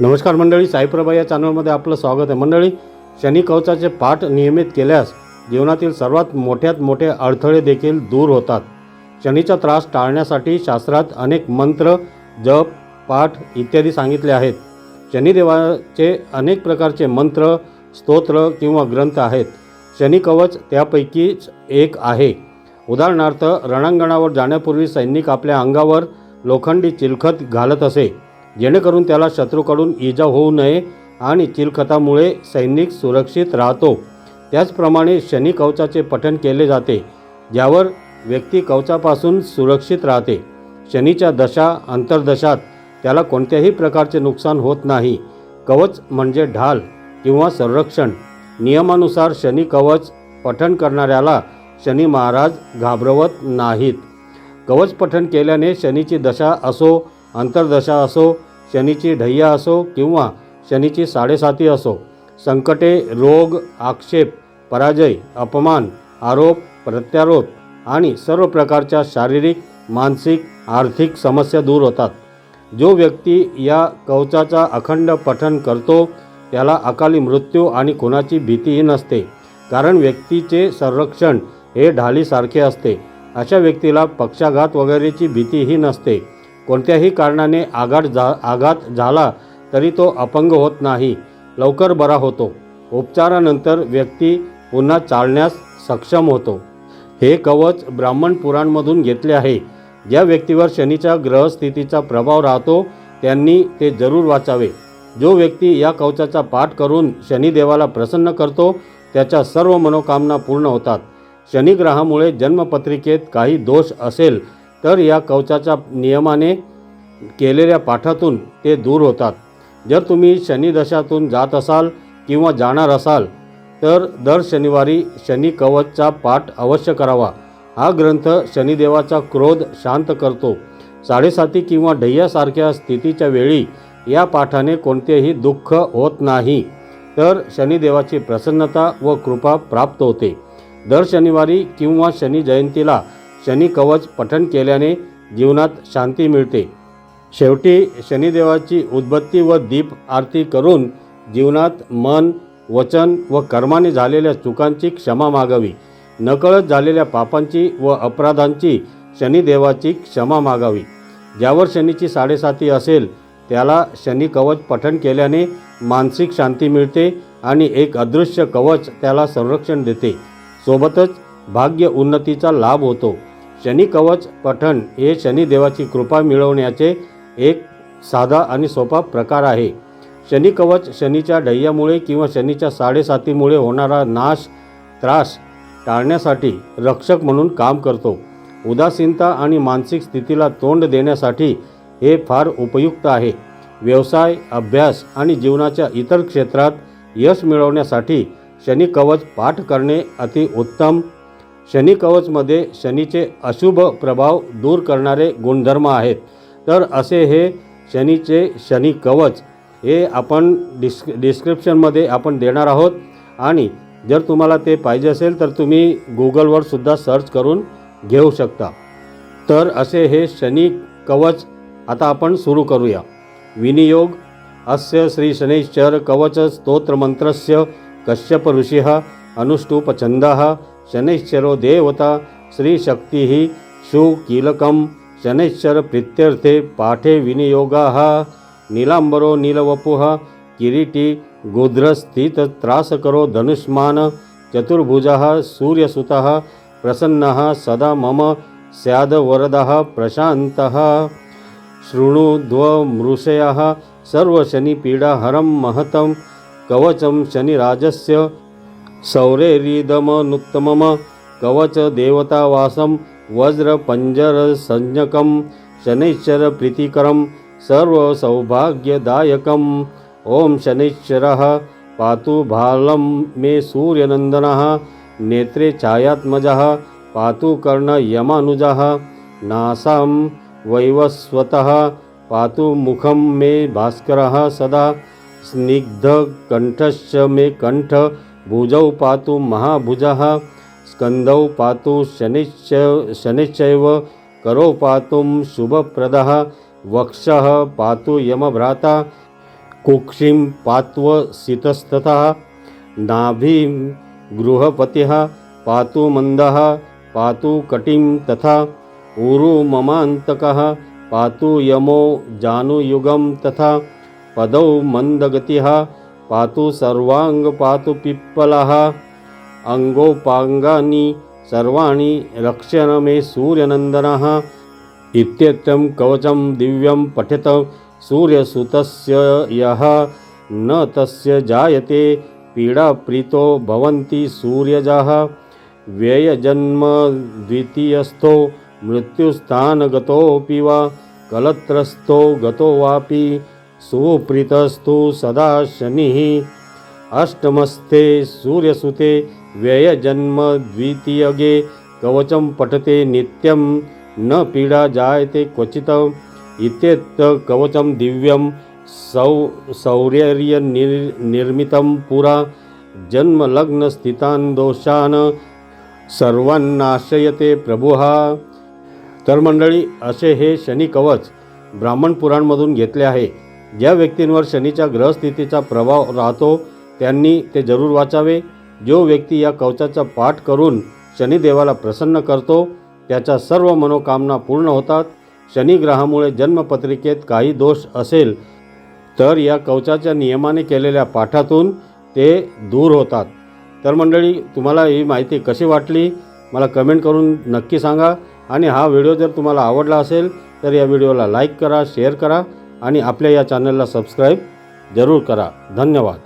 नमस्कार मंडळी साईप्रभा या चॅनलमध्ये आपलं स्वागत आहे. मंडळी शनी कवचाचे पाठ नियमित केल्यास जीवनातील सर्वात मोठ्यात मोठे अडथळे देखील दूर होतात. शनीचा त्रास टाळण्यासाठी शास्त्रात अनेक मंत्र जप पाठ इत्यादी सांगितले आहेत. शनिदेवाचे अनेक प्रकारचे मंत्र स्तोत्र किंवा ग्रंथ आहेत. शनी कवच त्यापैकीच एक आहे. उदाहरणार्थ रणांगणावर जाण्यापूर्वी सैनिक आपल्या अंगावर लोखंडी चिलखत घालत असे. जेणेकरून त्याला शत्रूकडून इजा होऊ नये आणि चिलखतामुळे सैनिक सुरक्षित राहतो. त्याचप्रमाणे शनी कवचाचे पठण केले जाते ज्यावर व्यक्ती कवचापासून सुरक्षित राहते. शनीच्या दशा अंतर्दशात त्याला कोणत्याही प्रकारचे नुकसान होत नाही. कवच म्हणजे ढाल किंवा संरक्षण. नियमानुसार शनी कवच पठण करणाऱ्याला शनी महाराज घाबरवत नाहीत. कवच पठण केल्याने शनीची दशा असो अंतर्दशा असो शनीची ढय्या असो किंवा शनीची साडेसाती असो संकटे रोग आक्षेप पराजय अपमान आरोप प्रत्यारोप आणि सर्व प्रकारच्या शारीरिक मानसिक आर्थिक समस्या दूर होतात. जो व्यक्ती या कवचाचा अखंड पठन करतो त्याला अकाली मृत्यू आणि खुनाची भीतीही नसते कारण व्यक्तीचे संरक्षण हे ढालीसारखे असते. अशा व्यक्तीला पक्षाघात वगैरेची भीतीही नसते. कोणत्याही कारणाने आघात जा आघात झाला तरी तो अपंग होत नाही. लवकर बरा होतो. उपचारानंतर व्यक्ती पुन्हा चालण्यास सक्षम होतो. हे कवच ब्राह्मण पुराणमधून घेतले आहे. ज्या व्यक्तीवर शनीच्या ग्रहस्थितीचा प्रभाव राहतो त्यांनी ते जरूर वाचावे. जो व्यक्ती या कवचाचा पाठ करून शनिदेवाला प्रसन्न करतो त्याच्या सर्व मनोकामना पूर्ण होतात. शनिग्रहामुळे जन्मपत्रिकेत काही दोष असेल तर या कवचाच्या नियमाने केलेल्या पाठातून ते दूर होतात. जर तुम्ही शनिदशातून जात असाल किंवा जाणार असाल तर दर शनिवारी शनी कवचचा पाठ अवश्य करावा. हा ग्रंथ शनिदेवाचा क्रोध शांत करतो. साडेसाती किंवा ढय्यासारख्या स्थितीच्या वेळी या पाठाने कोणतेही दुःख होत नाही. तर शनिदेवाची प्रसन्नता व कृपा प्राप्त होते. दर शनिवारी किंवा शनी जयंतीला शनी कवच पठण केल्याने जीवनात शांती मिळते. शेवटी शनिदेवाची उद्बत्ती व दीप आरती करून जीवनात मन वचन व कर्माने झालेल्या चुकांची क्षमा मागावी. नकळत झालेल्या पापांची व अपराधांची शनिदेवाची क्षमा मागावी. ज्यावर शनीची साडेसाती असेल त्याला शनी कवच पठण केल्याने मानसिक शांती मिळते आणि एक अदृश्य कवच त्याला संरक्षण देते. सोबतच भाग्य उन्नतीचा लाभ होतो. शनी कवच पठण हे शनिदेवाची कृपा मिळवण्याचे एक साधा आणि सोपा प्रकार आहे. शनी कवच शनीच्या ढय्यामुळे किंवा शनीच्या साडेसातीमुळे होणारा नाश त्रास टाळण्यासाठी रक्षक म्हणून काम करतो. उदासीनता आणि मानसिक स्थितीला तोंड देण्यासाठी हे फार उपयुक्त आहे. व्यवसाय अभ्यास आणि जीवनाच्या इतर क्षेत्रात यश मिळवण्यासाठी शनी कवच पाठ करणे अति उत्तम शनी कवचमध्ये शनीचे अशुभ प्रभाव दूर करणारे गुणधर्म आहेत. तर असे हे शनीचे शनी कवच हे आपण डिस् डिस्क्रिप्शनमध्ये आपण देणार आहोत. आणि जर तुम्हाला ते पाहिजे असेल तर तुम्ही गुगलवर सुद्धा सर्च करून घेऊ शकता. तर असे हे शनी कवच आता आपण सुरू करूया. विनियोग अस्य श्री शनैश्चर कवच स्तोत्रमंत्रस्य कश्यप ऋषिः अनुष्टुपछन्दः शनैश्चरो देवता श्रीशक्तिः शुकीलकं शनैश्चरप्रीत्यर्थे पाठे विनियोगाः नीलाम्बरो नीलवपुः किरीटी गोध्रस्थितत्रासकरो धनुष्मान् चतुर्भुजः सूर्यसुतः प्रसन्नः सदा मम स्यादवरदः प्रशान्तः शृणुध्वमृषयः सर्वशनिपीडाहरं महतं कवचं शनिराजस्य सौरेरिदमनुत्तमं कवचदेवतावासं वज्रपञ्जरसंज्ञकं शनैश्चरप्रीतिकरं सर्वसौभाग्यदायकम्। ॐ शनैश्चरः पातु भालं मे सूर्यनन्दनः नेत्रे छायात्मजः पातु कर्णयमानुजः। नासां वैवस्वतः पातु मुखं मे भास्करः सदा स्निग्धकण्ठश्च मे कण्ठ भुजौ पातु महाभुजः स्कन्दौ पातु शनिश्च शनिश्चैव करौ पातुं शुभप्रदः वक्षः पातु यमभ्राता कुक्षिं पात्वसितस्ततः नाभिं गृहपतिः पातु मन्दः पातु कटिं तथा उरुममान्तकः पातु यमो जानुयुगं तथा पदौ मन्दगतिः पातु सर्वांग पातु पिप्पलः। अङ्गोपाङ्गानि सर्वाणि रक्षण मे सूर्यनन्दनः। इत्येतं कवचं दिव्यं पठेत सूर्यसुतस्य यः। न तस्य जायते पीडाप्रीतो भवन्ति सूर्यजाः। व्ययजन्मद्वितीयस्थो मृत्युस्थानगतोऽपि वा कलत्रस्थो गतो वापि। सुप्रीतस्तु सदा शनिः। अष्टमस्थे सूर्यसुते व्ययजन्म द्वितीयगे कवचं पठते नित्यं न पीडा जायते क्वचित् इत्येत कवचं दिव्यं सौ सौर्यर्यनिर् निर्मितं पुरा। जन्मलग्नस्थितान् दोषान् सर्वांनाशयते प्रभुहा तर मंडळी असे हे शनी कवच ब्राह्मण पुराणमधून घेतले आहे। ज्या व्यक्तींवर शनीच्या ग्रहस्थितीचा प्रभाव राहतो त्यांनी ते जरूर वाचावे. जो व्यक्ती या कवचाचा पाठ करून शनिदेवाला प्रसन्न करतो त्याच्या सर्व मनोकामना पूर्ण होतात. शनिग्रहामुळे जन्मपत्रिकेत काही दोष असेल तर या कवचाच्या नियमाने केलेल्या पाठातून ते दूर होतात. तर मंडळी तुम्हाला ही माहिती कशी वाटली? मला कमेंट करून नक्की सांगा. आणि हा व्हिडिओ जर तुम्हाला आवडला असेल तर या व्हिडिओला लाईक करा शेअर करा. आणि आपल्या या चॅनलला सबस्क्राईब जरूर करा. धन्यवाद.